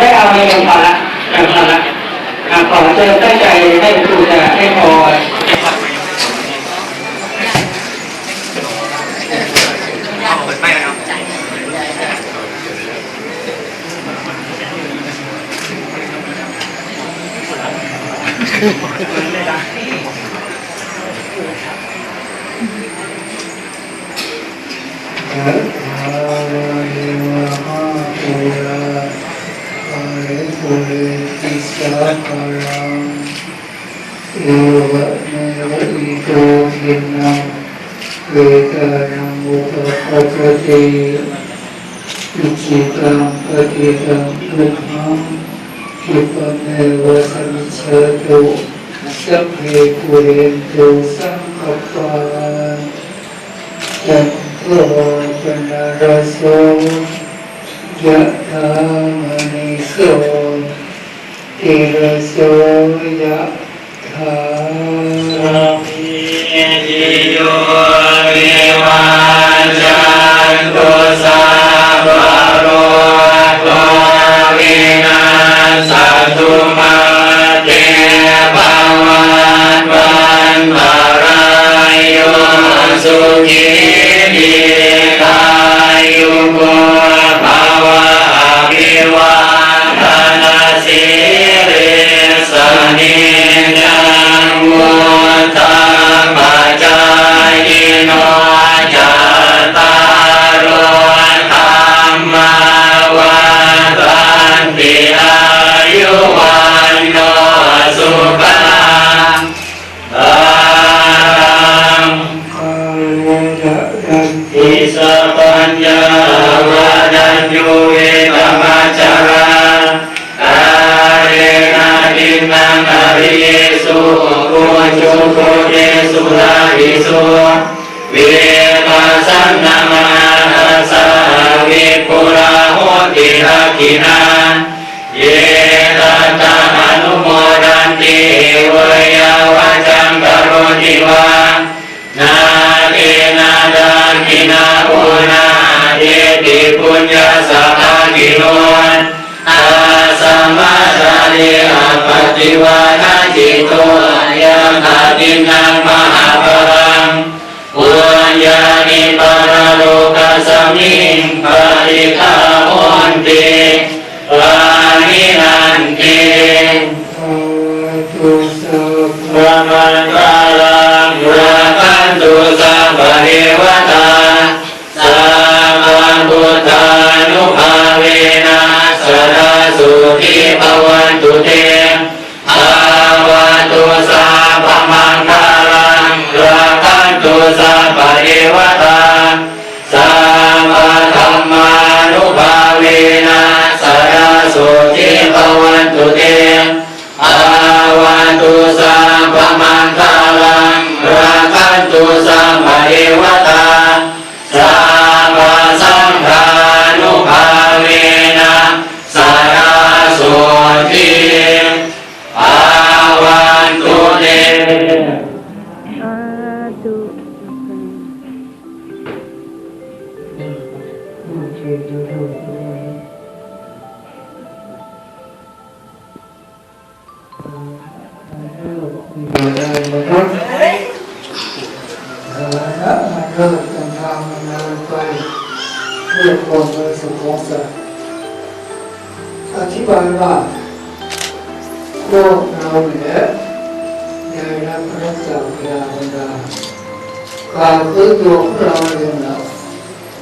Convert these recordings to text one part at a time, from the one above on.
ไม่เอาไม่ยังพอละยังพอละอะขอเชิญตั้งใจให้ครูจะให้พร เปิดไม่นะครับ ยะถาวะริวะหาปุราภาริปุเรติสา คารังเอวะเมวะอิโตทินังเวทานังอุปปัปปติอิจิตังปฏิตังทุกขังคิปะเมวะสัมสะตุสัพเพปุเรนตุสังคปาจันโทปนารโสยะธามณิโส ติระโสยะธามิโยวิวันจันตุสัพพะโรโควินาศตุมาเตภวันวันตรายโยสุขีทีกายุโกภาวะ งวุฒาปัจายโน สาริอาปฏิวานาจิตโตยังคาตินังมหาปรังปุญญาณิปรโลกสมิงปริคาโอนติปานินันติภาวะตุสัพพระมันตาลังราคันตุสัพพะเทวตาสัมมาพุทธานุภาเวนะสดาสุขีภวัน ตุเตภาวะตุสัพพมังคาลังราคันตุสัพพะเทวตาสัมมาธรรมานุภาเวนะสดาสุขีภวันตุเตอาวันตุสัมปมังคาลังราคันตุสัมมาเอวตา การฟื้นตัวของเราเองเรา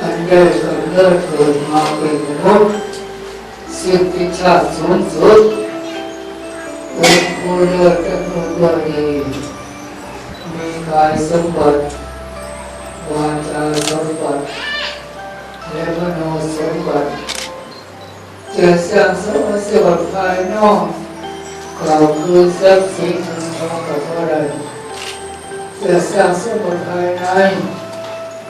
อันได้กำเนิดเกิดมาเป็นมนุษย์สิ่งที่ชาติสูงสุดเป็นผู้เลิศกันตัวดีมีกายสมบัติวาจาสมบัติและมโนสมบัติจะสร้างสมบัติภายนอกกล่าวคือทรัพย์สินเงินทองกับอะไรจะสร้างส มบัติภายใน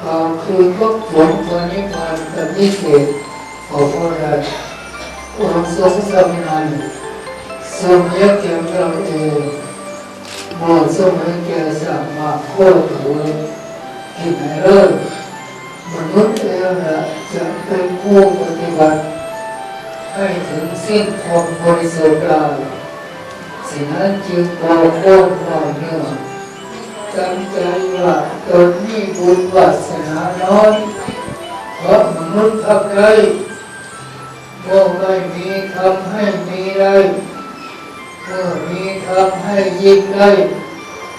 กล่าวคือพวกผลผลนิพพานกับนิเศษของอะไรความทรงจำนานทรงเยียบเกี่ยวเราเองหมาะสมให้แก่สามมาโคตรถือที่ไหนเลิศมนุษย์เองจะเป็นผู้ปฏิบัติให้ถึงสิ้นความบริสุทธิ์ได้สิ่งนั้นจึงโปรโคตรต่อเนื่อง จำใจว่าตนมีบุญวาสนาน้อยเพราะมนุษย์พักไรเมื่อไม่มีทำให้มีไรเมื่อมีทำให้ยิ่งได้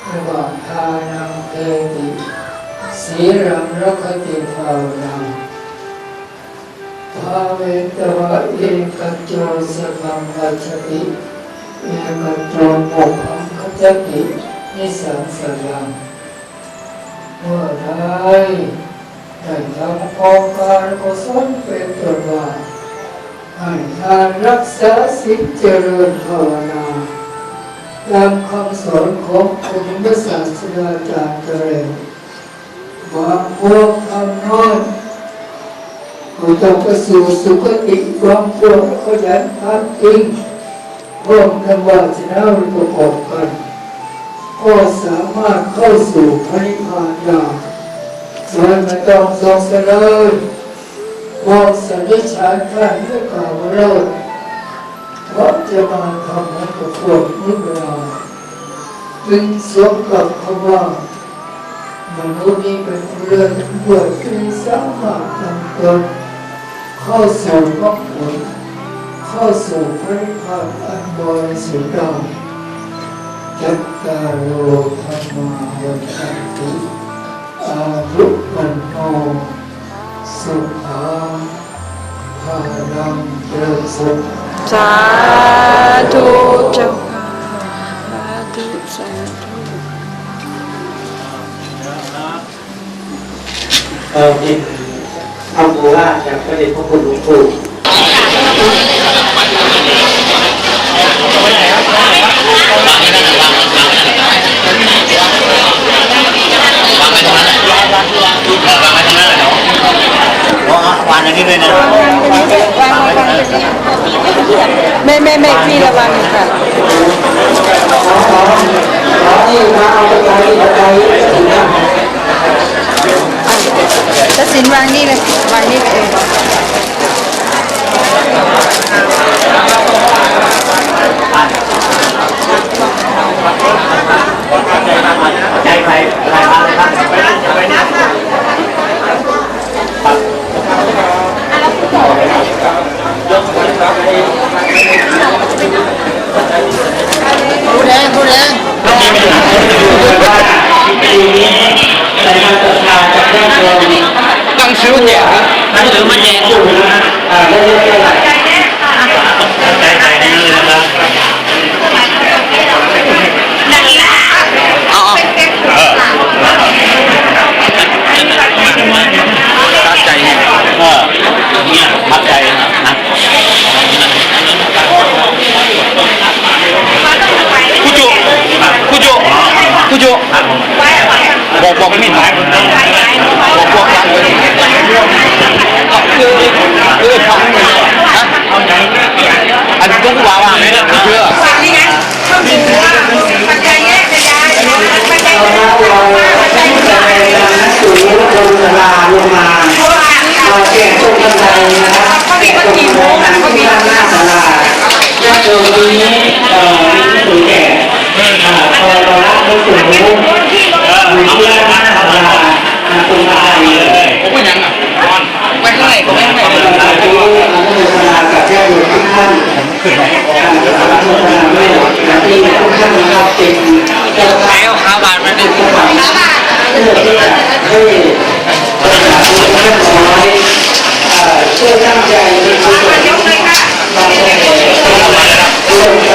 รียกว่าทานังเทติสีรังรักติภาวนาภาเวตวะเอกัจโจสกังกัจฉติเอกัจโจโมขังคัจฉติ นิสังสรังเมื่อใดได้ทำโครงการกุศลเป็นต้นว่าให้ทานรักษาศีลเจริญภาวนาตามคำสอนของคุณพระศาสดาจารย์เจริญบางพวกทำน้อยก็ต้องไปสู่สุคติบางพวกก็ยันทำจริงร่วมกันว่าจะน่าประกอบกัน ก็สามารถเข้าสู่พระนิพพานได้โดยไม่ต้องสงเสัยเลยมองสันนิษฐานท่านไม่กล่าวว่าเพราะจะมาทำให้กับพวกนิพพานจึงสมกับคำว่ามนุษย์นี้เป็นเรื่องบวชที่สามารถนำตนเข้าสู่มรรคผลเข้าสู่พระนิพพานอันบริสุทธิ์ได้ จัตตารโลธรรมาวัตันติอายุวันโนสุขังภาลังเจริญสุสาธุเจ้าค่ะสาธุสาธุเออเป็นคำโอวาทจากพระเดชพระคุณหลวงปู่วางอ ย่างนี้เลยนะไม่ไม่ไม่พี่ระวังค่ะที่มาเอาไปเอาไปถึงนะตัดสินวางนี่เลยวางนี่เลยใจใครใครมาเลยครับไปนั่งไปนั่งผู้แดงผู้แดง ว่า ปีนี้ในทางศรัทธาจะเริ่ม ลงต้องซื้อกครับองซื้อมาแจกอยู่นะอ่าเรื่อยๆไปใจใจนี่เลยนะครับเอาเอาเออทับใจเนี่ยเออเนี่ยทับใจะคุจุคุจุคุจุบอกบอกไม่ถ่ายบอกบอกกันคือคือฟังเลยฮะอันนี้ต้องว่าว่าไม่เชื่อเอาหน้าลอตั้งใจนสูงลงสลาลงมาเราแก่ตรงบันไดนะครับแก่ตรงโค้งนะก็มีด้านหน้าสลาญาติโยมนี้เอ่อมีที่สูงแก่อ่าพอเราละไม่สูง อทำงานหน้าสลาอ่างบันไดเลย ผมไม่ยังอะไปข้างในผมไม่ข้างใน เราจะรู้อนุโมทนากับญาติโยมทุกท่านอ่าอนุโมทนาด้วยนะที่ทุกท่านนะครับเป็นเจ้าภาพ แล้วข้าวบานมันเป็น เพื่อที่จะให้ประชาชนเรียบร้อยเอ่อช่วยตั้งใจเป็นกุศลบางคนรวมใจ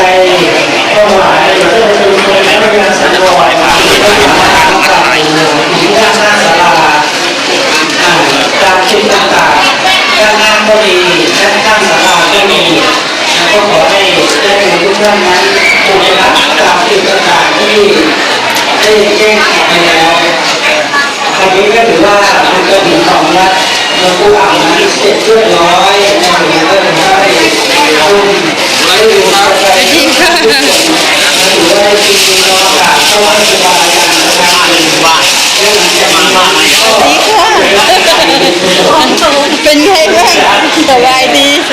ถวายเพื่อชุมชนและประชาชนถวายมาที่ด้านหน้าศาลาที่ด้านหน้าศาลาอ่าตามชิ้นต่างๆด้านหน้าก็มีด้านข้างศาลาก็มีแล้วก็ขอให้ได้ ทุกท่านนั้นถูกรับตามสิ่งต่างๆที่ได้แจ้งแนี้ก็ถือว่าเป็นกระถิ่นของวัดหลวงปู่อ่างนั้เสร็จเรียบร้อยนะครับก็ถือว่าได้คุณได้ดูมาไปที่ทุกคนถือว่าได้ปีนี้เรากาบเข้าวัดสบายกันนะครับบ้านเรื่องจะมาใหม่ก็ดีค่ะเป็นไงบ้างสบายดีแ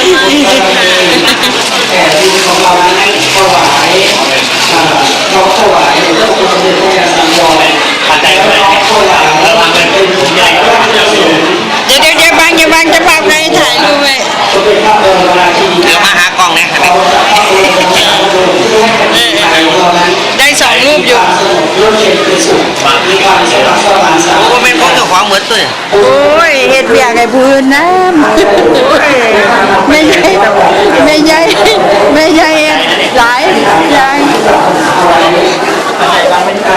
ต่ดินของเรานั้นถวายอ่าน้องถวายหลวงพ่อคุณเป็นพระยา ของเจ้าของเหมือนตัวโอ้ยเฮ็ดเบียกไอ้พื้นน้ำไม่ใช่ไม่ใช่ไม่ใช่หลายอย่าง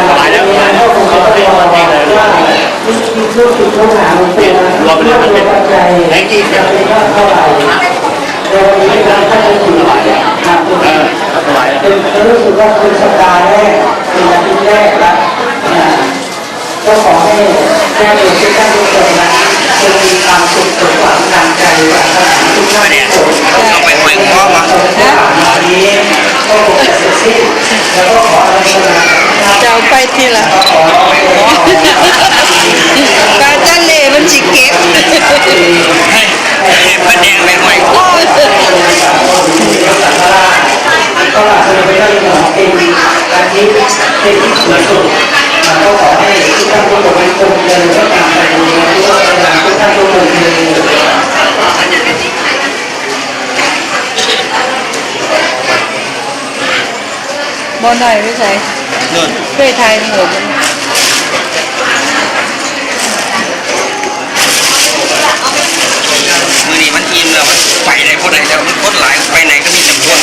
หลายแล้วงานก็คงจะต้องรอว่ามีธุรกิจเขาหามันเป็นรวมแล้วมันเป็นแรงจีนจะเป็นเท่าไหร่โดยที่เราถ้าจะถือไหวครับเป็นรู้สึกว่าเป็นสัปดาห์แรกเป็นอาทิตย์แรกแล้วก็ขอให้ แม่เด็กทุกท่านทุกคนนะจงมีความสุขสมหวังทางใจปรารถนาทุกท่านทุกคนเอาไปห้อยคอมาวันนี้ก็คงจะเสร็จสิ้นแล้วก็ขออนุโมทนาจะไปทีละขอร้องเลยขอปลาทะเลมันสิเก็บให้ให้พระแดงไปห้อยคอก็อาจจะไม่ได้ขอเป็นการที่เป็นที่สุดก็ขอให้ทุกท่านทุกคนเป็น คนเดินก็ตามไปดูนะทุกท่านทุกท่านทุกคนเดินบอลหน่อยไม่ใช่นู่นไปไทยหมดมือนี้มันอิ่มแล้วมันไปไหนคนไหนแล้วมันคนหลายไปไหนก็มีแต่คน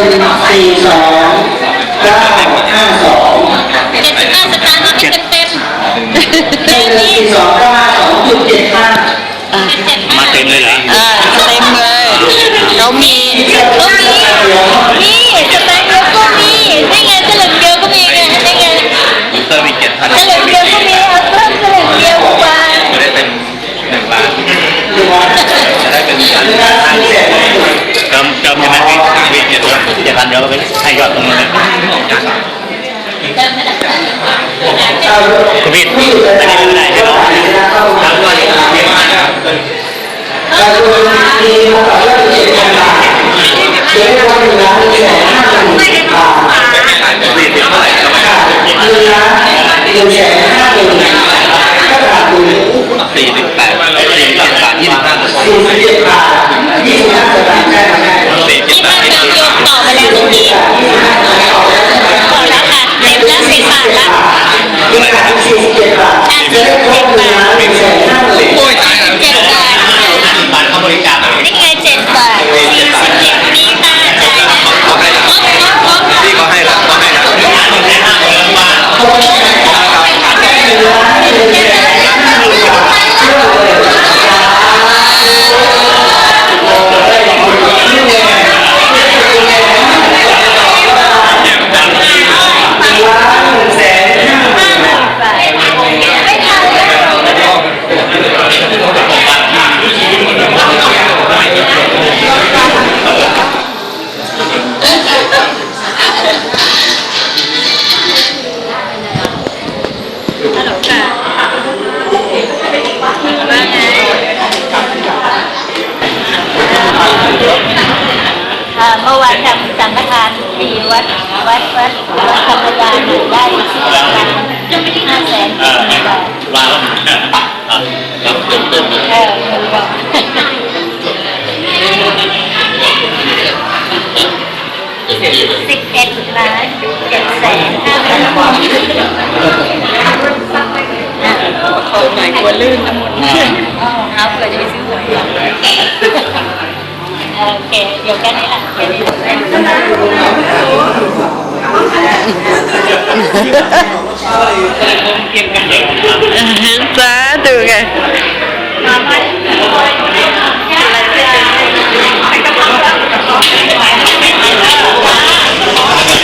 สี่สองเก้าห้าสองเจ็ดสิบห้าสตางค์นี่เป็นเต็มหนึ่งหนึ่งสี่สองเก้าห้าสองจุดเจ็ดห้ามาเต็มเลยเหรออ่าเต็มเลยเขามีก็มีนี่สตางค์เยอะก็มีนี่ไงสลึงเดียวก็มีไงนี่ไง มิเตอร์มีเจ็ดพัน สลึงเดียวก็มีเอาเพิ่มสลึงเดียวมา จะได้เป็นหนึ่งล้าน หนึ่งล้าน จะได้เป็น หนึ่งล้านสี่แสน เติมเติมใช่ไหมพี่มีเจ็ดพัน เจ็ดพันเดี๋ยวไปให้ยอดตรงนั้นเลยเอาคุณพี่อยู่ในอันนี้ไม่ได้ใช่ไหมเข้าทำด้วยเจ็ดพันครับการดูมีมาต่อยอดเจ็ดพันบาทเสียให้วันหนึ่งล้านแสนห้าหมื่นบาทสี่สิบเท่าไหร่ก็ไม่ได้หนึ่งล้านหนึ่งแสนห้าหมื่นก็ขาดอยู่สี่สิบแปดสี่สิบเจ็ดบาทยี่สิบห้าสี่สิบเจ็ดบาท ยกต่อกแล้วค่ะเต็มแล้วสิบบาทละยี่สิบสี่สิบเจ็ดบาทจะได้ครบหนึ่งล้านหนึ่งแสนห้าหมื่นโอ้ยตายแล้วเจ็ดบาทบัตรเขาบริจาคนี่ไงเจ็ดบาทสี่สิบเจ็ดนี่ตาจ่ายนะเขาให้แล้วพี่ก็ให้แล้วก็ให้แล้วหนึ่งล้านหนึ่งแสนห้าหมื่นบาทหนึ่งล้านหนึ่งแสนห้าหมื่นบาท สิบเอ็ดล้านเจ็ดแสนห้าพันบาทขอหน่อยกลัวลื่นน้ำมนต์เอาเผื่อจะไปซื้อหวยโอเคเดี๋ยวแค่นี้แหละแค่นี้สาธุไง Thank you.